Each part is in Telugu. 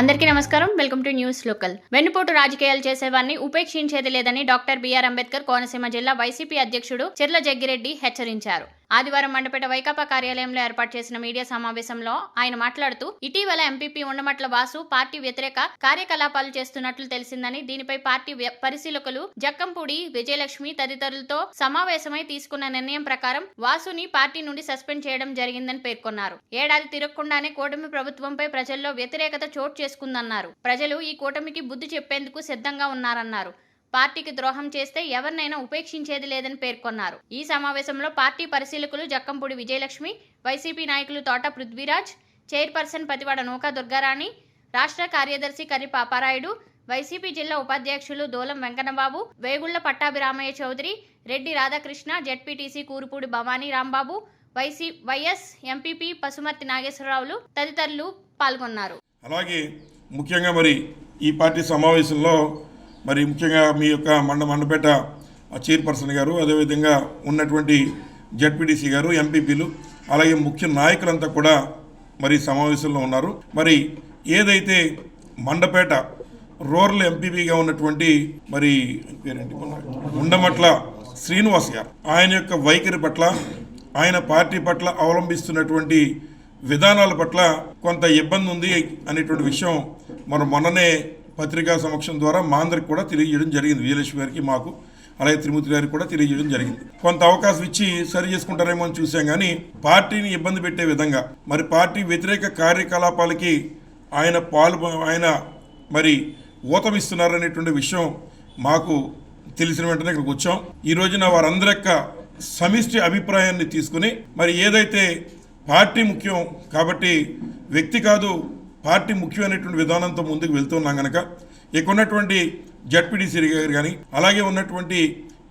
అందరికీ నమస్కారం. Welcome to News Local. వెన్నుపోటు రాజకీయాలు చేసేవారిని ఉపేక్షించేది లేదని డాక్టర్ బిఆర్ అంబేద్కర్ కోనసీమ జిల్లా వైసీపీ అధ్యక్షుడు చెర్ల జగ్గిరెడ్డి హెచ్చరించారు. ఆదివారం మండపేట వైకాపా కార్యాలయంలో ఏర్పాటు చేసిన మీడియా సమావేశంలో ఆయన మాట్లాడుతూ ఇటీవల ఎంపీపీ ఉండమట్ల వాసు పార్టీ వ్యతిరేక కార్యకలాపాలు చేస్తున్నట్లు తెలిసిందని దీనిపై పార్టీ పరిశీలకులు జక్కంపూడి విజయలక్ష్మి తదితరులతో సమావేశమై తీసుకున్న నిర్ణయం ప్రకారం వాసుని పార్టీ నుండి సస్పెండ్ చేయడం జరిగిందని పేర్కొన్నారు. ఏడాది తిరగకుండానే కూటమి ప్రభుత్వంపై ప్రజల్లో వ్యతిరేకత చోటు చేసుకుందన్నారు. ప్రజలు ఈ కూటమికి బుద్ధి చెప్పేందుకు సిద్ధంగా ఉన్నారన్నారు. పార్టీకి ద్రోహం చేస్తే ఎవరినైనా ఉపేక్షించేది లేదని పేర్కొన్నారు. ఈ సమావేశంలో పార్టీ పరిశీలకులు జక్కంపూడి విజయలక్ష్మి వైసీపీ నాయకులు తోట పృథ్వీరాజ్ చైర్పర్సన్ పతివాడ నూకా దుర్గారాణి రాష్ట్ర కార్యదర్శి కర్రి పాపారాయుడు వైసీపీ జిల్లా ఉపాధ్యక్షులు Dulam Venkannababu Vegulla Pattabhiramayya Chowdary Reddy Radhakrishna ZPTC Kurupudi Bhavani Rambabu YC YS MPP Pasumarthi నాగేశ్వరరావులు తదితరులు పాల్గొన్నారు. అలాగే ముఖ్యంగా మరి ఈ పార్టీ సమావేశంలో మరి ముఖ్యంగా మీ యొక్క మండ మండపేట చైర్పర్సన్ గారు అదేవిధంగా ఉన్నటువంటి జడ్పీటీసీ గారు ఎంపీపీలు అలాగే ముఖ్య నాయకులంతా కూడా మరి సమావేశంలో ఉన్నారు. మరి ఏదైతే మండపేట రూరల్ ఎంపీపీగా ఉన్నటువంటి మరి పేరేంటి? ఉండమట్ల శ్రీనివాస్ గారు ఆయన యొక్క వైఖరి పట్ల ఆయన పార్టీ పట్ల అవలంబిస్తున్నటువంటి విధానాల పట్ల కొంత ఇబ్బంది ఉంది అనేటువంటి విషయం మనం మొన్ననే పత్రికా సమక్షం ద్వారా మా అందరికి కూడా తెలియజేయడం జరిగింది. విజయలక్ష్మి గారికి మాకు అలాగే తిరుమతి గారికి కూడా తెలియజేయడం జరిగింది. కొంత అవకాశం ఇచ్చి సరి చేసుకుంటారేమో అని చూసాం కానీ పార్టీని ఇబ్బంది పెట్టే విధంగా మరి పార్టీ వ్యతిరేక కార్యకలాపాలకి ఆయన పాలు ఆయన మరి ఊతమిస్తున్నారనేటువంటి విషయం మాకు తెలిసిన వెంటనే ఇక్కడికి వచ్చాం. ఈ రోజున వారందరి యొక్క సమిష్టి అభిప్రాయాన్ని తీసుకుని మరి ఏదైతే పార్టీ ముఖ్యం కాబట్టి వ్యక్తి కాదు పార్టీ ముఖ్యమైనటువంటి విధానంతో ముందుకు వెళ్తున్నాం కనుక ఇక ఉన్నటువంటి జడ్పీటీసీ గారు కానీ అలాగే ఉన్నటువంటి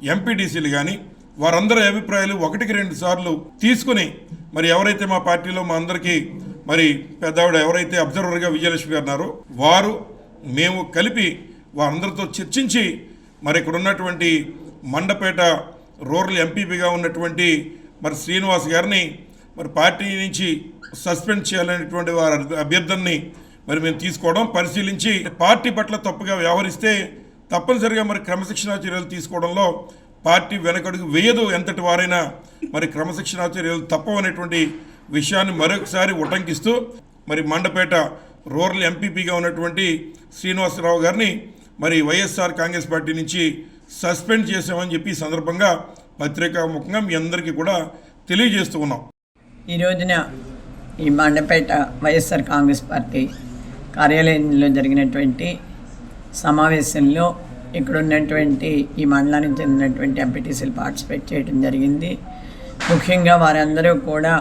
ఎంపీటీసీలు కానీ వారందరి అభిప్రాయాలు ఒకటికి రెండు సార్లు తీసుకుని మరి ఎవరైతే మా పార్టీలో మా అందరికీ మరి పెద్దవాడు ఎవరైతే అబ్జర్వర్గా విజయలక్ష్మి గారు ఉన్నారో వారు మేము కలిపి వారందరితో చర్చించి మరి ఇక్కడ ఉన్నటువంటి మండపేట రూరల్ ఎంపీపీగా ఉన్నటువంటి మరి శ్రీనివాస్ గారిని మరి పార్టీ నుంచి సస్పెండ్ చేయాలనేటువంటి వారి అభ్యర్థనని మరి మేము తీసుకోవడం పరిశీలించి పార్టీ పట్ల తప్పుగా వ్యవహరిస్తే తప్పనిసరిగా మరి క్రమశిక్షణా చర్యలు తీసుకోవడంలో పార్టీ వెనకడుగు వేయదు ఎంతటి వారైనా. మరి క్రమశిక్షణా చర్యలు తప్పవనేటువంటి విషయాన్ని మరొకసారి ఉటంకిస్తూ మరి మండపేట రూరల్ ఎంపీపీగా ఉన్నటువంటి శ్రీనివాసరావు గారిని మరి వైఎస్ఆర్ కాంగ్రెస్ పార్టీ నుంచి సస్పెండ్ చేసామని చెప్పి సందర్భంగా పత్రికాముఖంగా మీ అందరికీ కూడా తెలియజేస్తూ ఉన్నాం. ఈ రోజున ఈ మండపేట వైఎస్ఆర్ కాంగ్రెస్ పార్టీ కార్యాలయంలో జరిగినటువంటి సమావేశంలో ఇక్కడ ఉన్నటువంటి ఈ మండలానికి చెందినటువంటి ఎంపీటీసీలు పార్టిసిపేట్ చేయడం జరిగింది. ముఖ్యంగా వారందరూ కూడా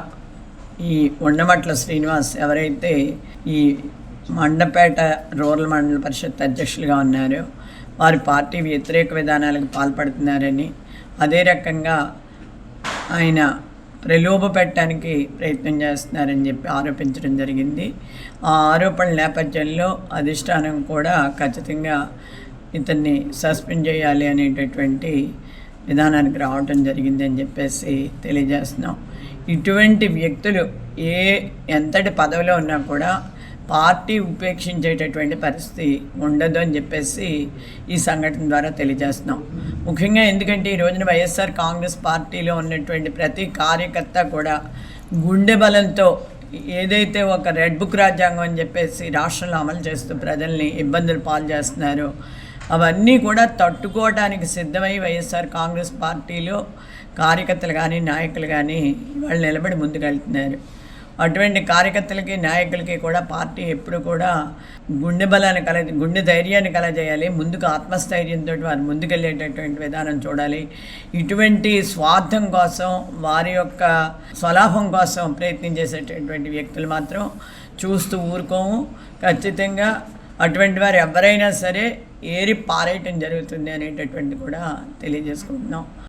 ఈ ఉండమట్ల శ్రీనివాస్ ఎవరైతే ఈ మండపేట రూరల్ మండల పరిషత్ అధ్యక్షులుగా ఉన్నారో వారి పార్టీ వ్యతిరేక విధానాలకు పాల్పడుతున్నారని అదే రకంగా ఆయన ప్రలోభ పెట్టడానికి ప్రయత్నం చేస్తున్నారని చెప్పి ఆరోపించడం జరిగింది. ఆ ఆరోపణ నేపథ్యంలో అధిష్టానం కూడా ఖచ్చితంగా ఇతన్ని సస్పెండ్ చేయాలి అనేటటువంటి విధానానికి రావటం జరిగింది అని చెప్పేసి తెలియజేస్తున్నాం. ఇటువంటి వ్యక్తులు ఏ ఎంతటి పదవిలో ఉన్నా కూడా పార్టీ ఉపేక్షించేటటువంటి పరిస్థితి ఉండదు అని చెప్పేసి ఈ సంఘటన ద్వారా తెలియజేస్తున్నాం. ముఖ్యంగా ఎందుకంటే ఈ రోజున వైఎస్ఆర్ కాంగ్రెస్ పార్టీలో ఉన్నటువంటి ప్రతి కార్యకర్త కూడా గుండె బలంతో ఏదైతే ఒక రెడ్ బుక్ రాజ్యాంగం అని చెప్పేసి రాష్ట్రంలో అమలు చేస్తూ ప్రజల్ని ఇబ్బందులు పాలు చేస్తున్నారో అవన్నీ కూడా తట్టుకోవడానికి సిద్ధమై వైఎస్ఆర్ కాంగ్రెస్ పార్టీలో కార్యకర్తలు కానీ నాయకులు కానీ వాళ్ళు నిలబడి ముందుకెళ్తున్నారు. అటువంటి కార్యకర్తలకి నాయకులకి కూడా పార్టీ ఎప్పుడు కూడా గుండె బలాన్ని కల గుండె ధైర్యాన్ని కలజేయాలి. ముందుకు ఆత్మస్థైర్యంతో వారు ముందుకెళ్ళేటటువంటి విధానం చూడాలి. ఇటువంటి స్వార్థం కోసం వారి యొక్క స్వలాభం కోసం ప్రయత్నం చేసేటటువంటి వ్యక్తులు మాత్రం చూస్తూ ఊరుకోము. ఖచ్చితంగా అటువంటి వారు ఎవరైనా సరే ఏరి పారేయటం జరుగుతుంది అనేటటువంటి కూడా తెలియజేసుకుంటున్నాం.